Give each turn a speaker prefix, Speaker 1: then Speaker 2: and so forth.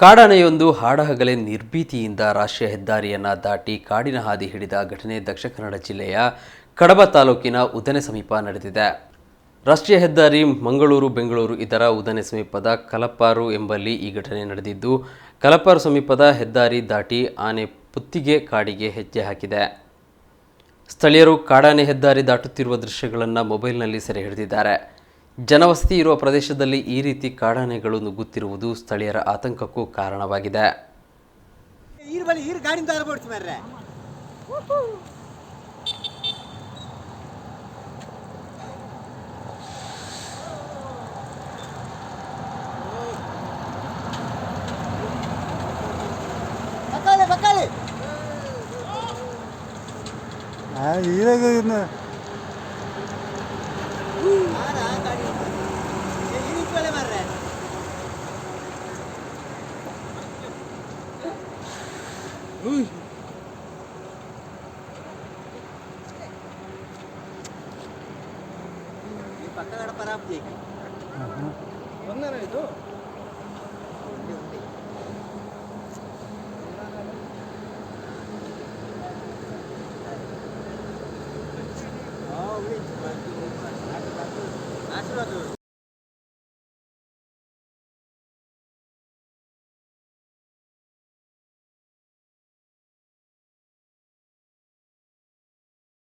Speaker 1: ಕಾಡಾನೆಯೊಂದು ಹಾಡಹಗಲೇ ನಿರ್ಭೀತಿಯಿಂದ ರಾಷ್ಟ್ರೀಯ ಹೆದ್ದಾರಿಯನ್ನು ದಾಟಿ ಕಾಡಿನ ಹಾದಿ ಹಿಡಿದ ಘಟನೆ ದಕ್ಷಿಣ ಕನ್ನಡ ಜಿಲ್ಲೆಯ ಕಡಬ ತಾಲೂಕಿನ ಉದನೆ ಸಮೀಪ ನಡೆದಿದೆ. ರಾಷ್ಟ್ರೀಯ ಹೆದ್ದಾರಿ ಮಂಗಳೂರು, ಬೆಂಗಳೂರು ಇದರ ಉದನೆ ಸಮೀಪದ ಕಲಪಾರು ಎಂಬಲ್ಲಿ ಈ ಘಟನೆ ನಡೆದಿದ್ದು, ಕಲಪಾರು ಸಮೀಪದ ಹೆದ್ದಾರಿ ದಾಟಿ ಆನೆ ಪುತ್ತಿಗೆ ಕಾಡಿಗೆ ಹೆಜ್ಜೆ ಹಾಕಿದೆ. ಸ್ಥಳೀಯರು ಕಾಡಾನೆ ಹೆದ್ದಾರಿ ದಾಟುತ್ತಿರುವ ದೃಶ್ಯಗಳನ್ನು ಮೊಬೈಲ್ನಲ್ಲಿ ಸೆರೆ ಹಿಡಿದಿದ್ದಾರೆ. ಜನವಸತಿ ಇರುವ ಪ್ರದೇಶದಲ್ಲಿ ಈ ರೀತಿ ಕಾಡಾನೆಗಳು ನುಗ್ಗುತ್ತಿರುವುದು ಸ್ಥಳೀಯರ ಆತಂಕಕ್ಕೂ ಕಾರಣವಾಗಿದೆ.
Speaker 2: ಈರ್ うん。పక్క గడపరా ఉన్నారా ఇటు
Speaker 3: ఆశీర్వాదం